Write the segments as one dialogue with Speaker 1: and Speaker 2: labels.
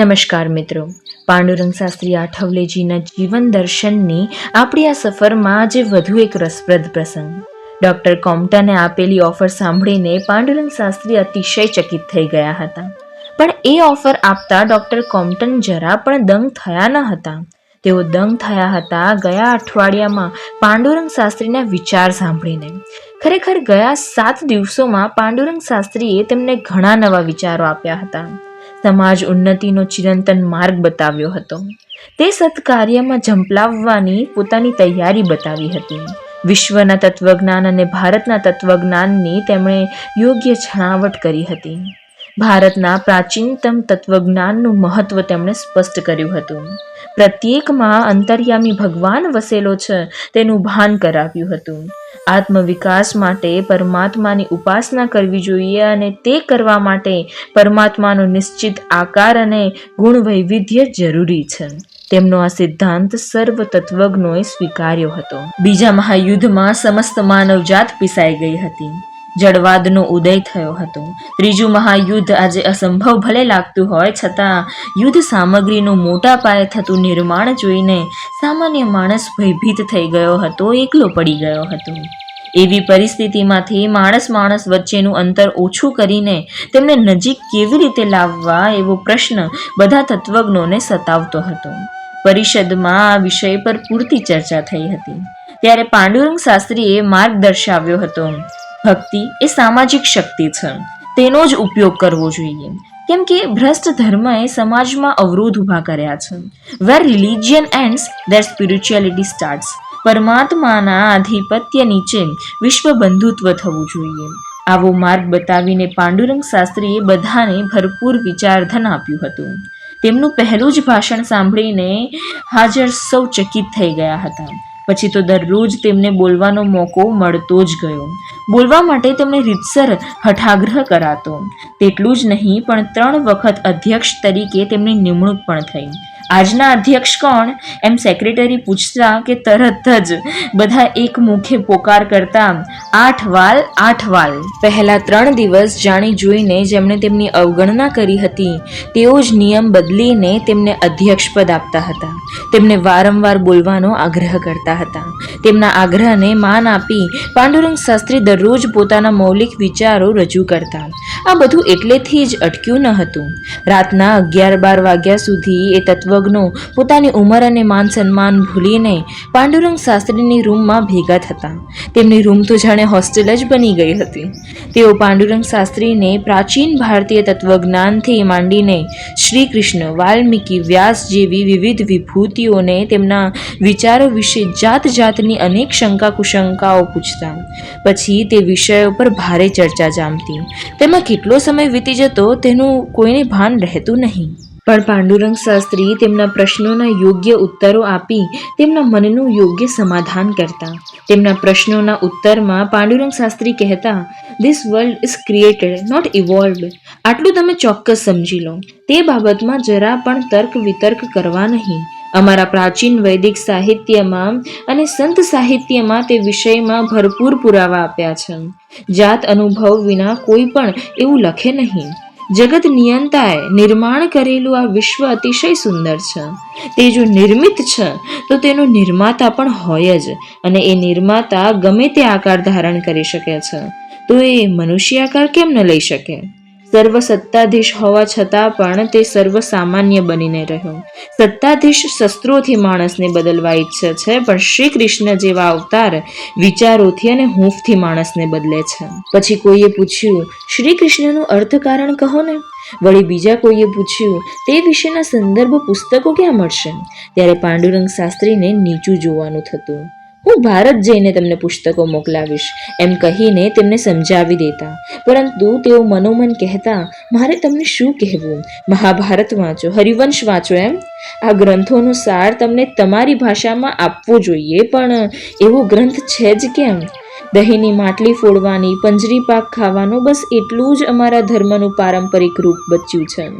Speaker 1: નમસ્કાર મિત્રો. પાંડુરંગ શાસ્ત્રી આઠવલેજીના જીવન દર્શનની આપણી આ સફરમાં આજે વધુ એક રસપ્રદ પ્રસંગ. ડૉક્ટર કોમ્પ્ટને આપેલી ઓફર સાંભળીને પાંડુરંગ શાસ્ત્રી અતિશય ચકિત થઈ ગયા હતા. પણ એ ઓફર આપતા ડૉક્ટર કોમ્પટન જરા પણ દંગ થયા ન હતા. તેઓ દંગ થયા હતા ગયા અઠવાડિયામાં પાંડુરંગ શાસ્ત્રીના વિચાર સાંભળીને. ખરેખર ગયા સાત દિવસોમાં પાંડુરંગ શાસ્ત્રીએ તેમને ઘણા નવા વિચારો આપ્યા હતા. સમાજ ઉન્નતિનો ચિરંતન માર્ગ બતાવ્યો હતો. તે સત્કાર્યમાં ઝંપલાવવાની પોતાની તૈયારી બતાવી હતી. વિશ્વના તત્વજ્ઞાન અને ભારતના તત્વજ્ઞાનની તેમણે યોગ્ય છણાવટ કરી હતી. ભારતના પ્રાચીનતમ તત્વજ્ઞાનનું મહત્વ તેમણે સ્પષ્ટ કર્યું હતું. પ્રત્યેકમાં અંતર્યામી ભગવાન વસેલો છે તેનું ભાન કરાવ્યું હતું. આત્મવિકાસ માટે પરમાત્માની ઉપાસના કરવી જોઈએ અને તે કરવા માટે પરમાત્માનો નિશ્ચિત આકાર અને ગુણ વૈવિધ્ય જરૂરી છે. તેમનો આ સિદ્ધાંત સર્વ તત્વજ્ઞોએ સ્વીકાર્યો હતો. બીજા મહાયુદ્ધમાં સમસ્ત માનવજાત પીસાઈ ગઈ હતી. જળવાદનો ઉદય થયો હતો. ત્રીજું મહાયુદ્ધ આજે અસંભવ ભલે લાગતું હોય, છતાં યુદ્ધ સામગ્રીનું મોટા પાયે થતું નિર્માણ જોઈને સામાન્ય માણસ ભયભીત થઈ ગયો હતો, એકલો પડી ગયો હતો. એવી પરિસ્થિતિમાંથી માણસ માણસ વચ્ચેનું અંતર ઓછું કરીને તેમને નજીક કેવી રીતે લાવવા, એવો પ્રશ્ન બધા તત્વજ્ઞોને સતાવતો હતો. પરિષદમાં આ વિષય પર પૂરતી ચર્ચા થઈ હતી. ત્યારે પાંડુરંગ શાસ્ત્રીએ માર્ગ દર્શાવ્યો હતો. ભક્તિ એ સામાજિક શક્તિ છે. તેનો જ ઉપયોગ કરવો જોઈએ. કેમ કે ભ્રષ્ટ ધર્મએ સમાજમાં અવરોધ ઊભા કર્યા છે. Where religion ends there spirituality starts પરમાત્માના આધિપત્ય નીચે વિશ્વ બંધુત્વ થવું જોઈએ. આવો માર્ગ બતાવીને પાંડુરંગ શાસ્ત્રીએ બધાને ભરપૂર વિચારધન આપ્યું હતું. તેમનું પહેલું જ ભાષણ સાંભળીને હાજર સૌ ચકિત થઈ ગયા હતા. પછી તો દરરોજ તેમને બોલવાનો મોકો મળતો જ ગયો. બોલવા માટે તેમને રીતસર હઠાગ્રહ કરાતો. તેટલું જ નહીં, પણ ત્રણ વખત અધ્યક્ષ તરીકે તેમની નિમણૂક પણ થઈ. આજના અધ્યક્ષ કોણ? એમ સેક્રેટરી પૂછતા કે તરત જ. બધા એક મુખે પોકાર કરતા, આઠ વાલ આઠ વાલ. પહેલા ત્રણ દિવસ જાણી જોઈને જેમણે તેમની અવગણના કરી હતી, તેઓ જ નિયમ બદલીને તેમને અધ્યક્ષ પદ આપતા હતા. તેમને વારંવાર બોલવાનો આગ્રહ કરતા હતા. તેમના આગ્રહને માન આપી પાંડુરંગ શાસ્ત્રી દરરોજ પોતાના મૌલિક વિચારો રજૂ કરતા. આ બધું એટલેથી જ અટક્યું ન હતું. રાતના અગિયાર બાર વાગ્યા સુધી એ તત્વજ્ઞો પોતાની ઉંમર અને માન સન્માન ભૂલીને પાંડુરંગ શાસ્ત્રીની રૂમમાં ભેગા થતા. તેમની રૂમ તો જાણે હોસ્ટેલ જ બની ગઈ હતી. તેઓ પાંડુરંગ શાસ્ત્રીને પ્રાચીન ભારતીય તત્વજ્ઞાનથી માંડીને શ્રી કૃષ્ણ વાલ્મીકી, વ્યાસ જેવી વિવિધ વિભૂતિઓને તેમના વિચારો વિશે જાત જાતની અનેક શંકા કુશંકાઓ પૂછતા. પછી તે વિષયો પર ભારે ચર્ચા જામતી. તેમાં કેટલો સમય વીતી જતો તેનું કોઈને ભાન રહેતું નહીં. પણ પાંડુરંગ શાસ્ત્રી તેમના પ્રશ્નોના યોગ્ય ઉત્તરો આપી તેમના મનનું યોગ્ય સમાધાન કરતા. તેમના પ્રશ્નોના ઉત્તરમાં પાંડુરંગ શાસ્ત્રી કહેતા this world is created not evolved આટલું તમે ચોક્કસ સમજી લો. તે બાબતમાં જરા પણ તર્ક વિતર્ક કરવા નહીં. અમારા પ્રાચીન વૈદિક સાહિત્યમાં અને સંત સાહિત્યમાં તે વિષયમાં ભરપૂર પુરાવા આપ્યા છે. જાત અનુભવ વિના કોઈ પણ એવું લખે નહીં. જગત નિયંતાએ નિર્માણ કરેલું આ વિશ્વ અતિશય સુંદર છે. તે જો નિર્મિત છે, તો તેનો નિર્માતા પણ હોય જ અને એ નિર્માતા ગમે તે આકાર ધારણ કરી શકે છે. તો એ મનુષ્ય આકાર કેમ ન લઈ શકે? સર્વ સત્તાધીશ હોવા છતાં પણ તે સર્વ સામાન્ય બનીને રહ્યો. સત્તાધીશ શસ્ત્રોથી માણસને બદલવા ઈચ્છે છે, પણ શ્રી કૃષ્ણ જેવા અવતાર વિચારોથી અને હૂંફથી માણસને બદલે છે. પછી કોઈએ પૂછ્યું શ્રી કૃષ્ણનું અર્થકારણ કહો ને? વળી બીજા કોઈએ પૂછ્યું, તે વિશેના સંદર્ભ પુસ્તકો ક્યાં મળશે? ત્યારે પાંડુરંગ શાસ્ત્રીને નીચું જોવાનું થતું. હું ભારત જઈને તમને પુસ્તકો મોકલાવીશ. એમ કહીને તેમને સમજાવી દેતા. પરંતુ તેઓ મનોમન કહેતા, મારે તમને શું કહેવું? મહાભારત વાંચો, હરિવંશ વાંચો એમ? આ ગ્રંથોનો સાર તમને તમારી ભાષામાં આપવો જોઈએ, પણ એવો ગ્રંથ છે જ કેમ? દહીંની માટલી ફોડવાની, પંજરી પાક ખાવાનો, બસ એટલું જ અમારા ધર્મનું પારંપરિક રૂપ બચ્યું છે.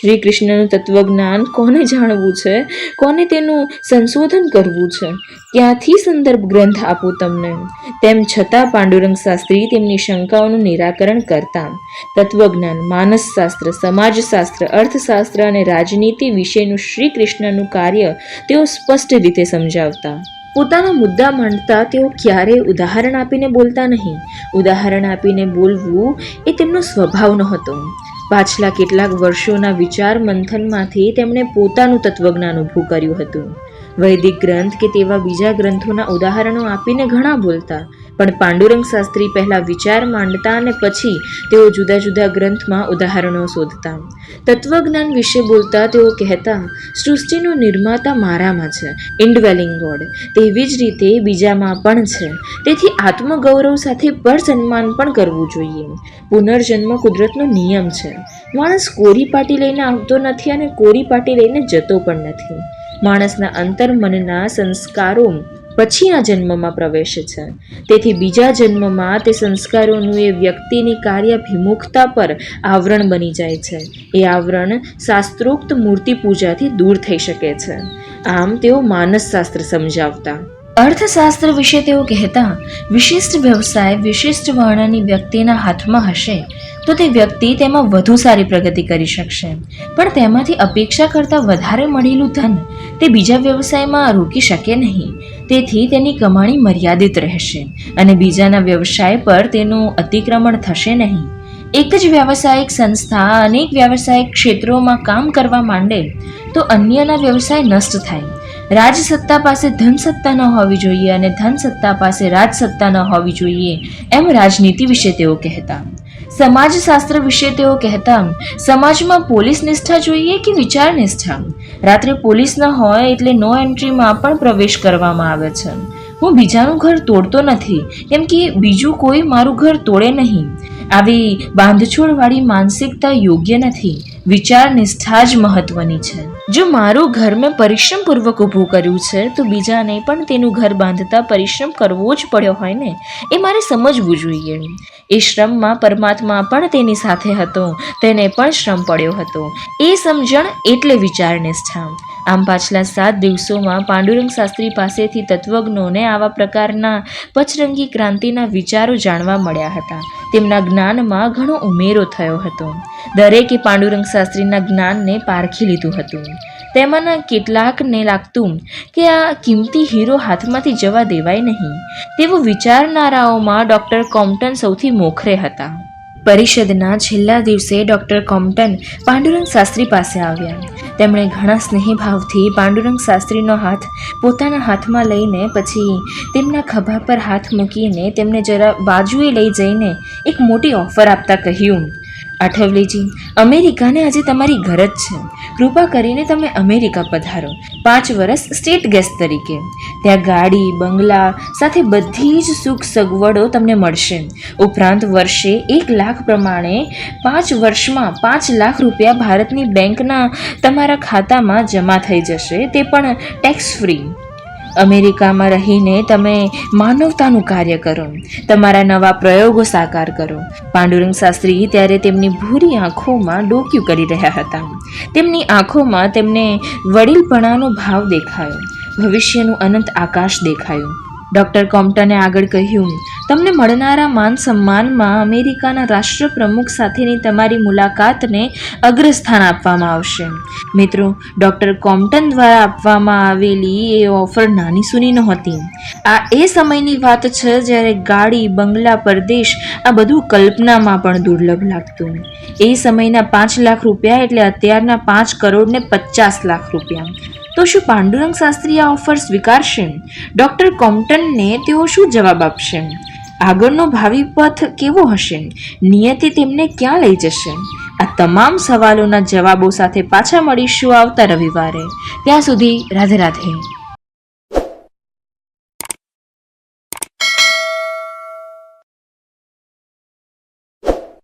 Speaker 1: શ્રી કૃષ્ણનું તત્વજ્ઞાન કોને જાણવું છે? કોને તેનું સંશોધન કરવું છે? ક્યાંથી સંદર્ભ ગ્રંથ આપું તમને? તેમ છતાં પાંડુરંગ શાસ્ત્રી તેમની શંકાઓનું નિરાકરણ કરતા. તત્વજ્ઞાન, માનસશાસ્ત્ર, સમાજશાસ્ત્ર, અર્થશાસ્ત્ર અને રાજનીતિ વિશેનું શ્રી કૃષ્ણનું કાર્ય તેઓ સ્પષ્ટ રીતે સમજાવતા. પોતાના મુદ્દા માંડતા તેઓ ક્યારેય ઉદાહરણ આપીને બોલતા નહીં. ઉદાહરણ આપીને બોલવું એ તેમનો સ્વભાવ નહોતો. પાછલા કેટલાક વર્ષોના વિચાર મંથનમાંથી તેમણે પોતાનું તત્વજ્ઞાન ઊભું કર્યું હતું. વૈદિક ગ્રંથ કે તેવા બીજા ગ્રંથોના ઉદાહરણો આપીને ઘણા બોલતા. પણ પાંડુરંગ શાસ્ત્રી પહેલાં વિચાર માંડતા અને પછી તેઓ જુદા જુદા ગ્રંથમાં ઉદાહરણો શોધતા. તત્વજ્ઞાન વિશે બોલતા તેઓ કહેતા, સૃષ્ટિનો નિર્માતા મારામાં છે ઇન્ડવેલિંગ ગોડ. તેવી જ રીતે બીજામાં પણ છે. તેથી આત્મગૌરવ સાથે પર સન્માન પણ કરવું જોઈએ. પુનર્જન્મ કુદરતનો નિયમ છે. માણસ કોરી પાટી લઈને આવતો નથી અને કોરી પાટી લઈને જતો પણ નથી. માણસના અંતર્મનના સંસ્કારો પછીના જન્મમાં પ્રવેશે છે. તેથી બીજા જન્મમાં તે સંસ્કારોનું એ વ્યક્તિની કાર્યાભિમુખતા પર આવરણ બની જાય છે. એ આવરણ શાસ્ત્રોક્ત મૂર્તિ પૂજાથી દૂર થઈ શકે છે. આમ તેઓ માનસશાસ્ત્ર સમજાવતા. અર્થશાસ્ત્ર વિશે તેઓ કહેતા, વિશિષ્ટ વ્યવસાય વિશિષ્ટ વર્ણની વ્યક્તિના હાથમાં હશે, તો તે વ્યક્તિ તેમાં વધુ સારી પ્રગતિ કરી શકશે. પણ તેમાંથી અપેક્ષા કરતાં વધારે મળેલું ધન તે બીજા વ્યવસાયમાં રોકી શકે નહીં. તેથી તેની કમાણી મર્યાદિત રહેશે અને બીજાના વ્યવસાય પર તેનું અતિક્રમણ થશે નહીં. એક જ વ્યાવસાયિક સંસ્થા અનેક વ્યાવસાયિક ક્ષેત્રોમાં કામ કરવા માંડે તો અન્યના વ્યવસાય નષ્ટ થાય. રાજસત્તા પાસે ધન સત્તા ન હોવી જોઈએ અને ધનસત્તા પાસે રાજસત્તા ન હોવી જોઈએ એમ રાજનીતિ વિશે તેઓ કહેતા. સમાજશાસ્ત્ર વિશે તેઓ કહેતા, સમાજમાં પોલીસ નિષ્ઠા જોઈએ કે વિચાર નિષ્ઠા? રાત્રે પોલીસ ન હોય એટલે નો એન્ટ્રીમાં પણ પ્રવેશ કરવામાં આવે છે. હું બીજાનું ઘર તોડતો નથી, કેમ કે બીજું કોઈ મારું ઘર તોડે નહીં. આવી બાંધછોડવાળી માનસિકતા યોગ્ય નથી. વિચાર નિષ્ઠા જ મહત્વની છે. જો મારું ઘર મેં પરિશ્રમપૂર્વક ઊભું કર્યું છે, તો બીજાને પણ તેનું ઘર બાંધતા પરિશ્રમ કરવો જ પડ્યો હોય ને, એ મારે સમજવું જોઈએ. એ શ્રમમાં પરમાત્મા પણ તેની સાથે હતો, તેને પણ શ્રમ પડ્યો હતો. એ સમજણ એટલે વિચાર નિષ્ઠા. આમ પાછલા સાત દિવસોમાં પાંડુરંગ શાસ્ત્રી પાસેથી તત્વજ્ઞોને આવા પ્રકારના પચરંગી ક્રાંતિના વિચારો જાણવા મળ્યા હતા. તેમના જ્ઞાનમાં ઘણો ઉમેરો થયો હતો. દરેકે પાંડુરંગ શાસ્ત્રીના જ્ઞાનને પારખી લીધું હતું. તેમાંના કેટલાકને લાગતું કે આ કિંમતી હીરો હાથમાંથી જવા દેવાય નહીં. તેવું વિચારનારાઓમાં ડૉક્ટર કોમ્પટન સૌથી મોખરે હતા. પરિષદના છેલ્લા દિવસે ડૉક્ટર કોમ્પટન પાંડુરંગ શાસ્ત્રી પાસે આવ્યા. તેમણે ઘણા સ્નેહભાવથી પાંડુરંગ શાસ્ત્રીનો હાથ પોતાના હાથમાં લઈને પછી તેમના ખભા પર હાથ મૂકીને તેમને જરા બાજુએ લઈ જઈને એક મોટી ઓફર આપતા કહ્યું. આઠવલેજી અમેરિકાને આજે તમારી ઘર જ છે. કૃપા કરીને તમે અમેરિકા પધારો. પાંચ વર્ષ સ્ટેટ ગેસ્ટ તરીકે. ત્યાં ગાડી, બંગલા સાથે બધી જ સુખ સગવડો તમને મળશે. ઉપરાંત વર્ષે એક લાખ પ્રમાણે પાંચ વર્ષમાં પાંચ લાખ રૂપિયા ભારતની બેંકના તમારા ખાતામાં જમા થઈ જશે. તે પણ ટેક્સ ફ્રી અમેરિકામાં રહીને તમે માનવતાનું કાર્ય કરો, તમારા નવા પ્રયોગો સાકાર કરો. પાંડુરંગ શાસ્ત્રી ત્યારે તેમની ભૂરી આંખોમાં ડોક્યું કરી રહ્યા હતા. તેમની આંખોમાં તેમને વડીલપણાનો ભાવ દેખાયો, ભવિષ્યનું અનંત આકાશ દેખાયું. ડૉક્ટર કોમ્પ્ટને આગળ કહ્યું તમને મળનારા માન સન્માનમાં અમેરિકાના રાષ્ટ્રપ્રમુખ સાથેની તમારી મુલાકાતને અગ્રસ્થાન આપવામાં આવશે. મિત્રો, ડૉક્ટર કોમ્પટન દ્વારા આપવામાં આવેલી એ ઓફર નાની સૂની નહોતી. આ એ સમયની વાત છે જ્યારે ગાડી, બંગલા, પરદેશ આ બધું કલ્પનામાં પણ દુર્લભ લાગતું. એ સમયના પાંચ લાખ રૂપિયા એટલે અત્યારના પાંચ કરોડ ને પચાસ લાખ રૂપિયા. તો શું પાંડુરંગ શાસ્ત્રી આ ઓફર સ્વીકારશે? ડૉક્ટર કોમ્પટનને તેઓ શું જવાબ આપશે? આગળનો ભાવિ પથ કેવો હશે? નિયતિ તેમને ક્યાં લઈ જશે? આ તમામ સવાલોના જવાબો સાથે પાછા મળીશું આવતા રવિવારે. ત્યાં સુધી રાધે રાધે.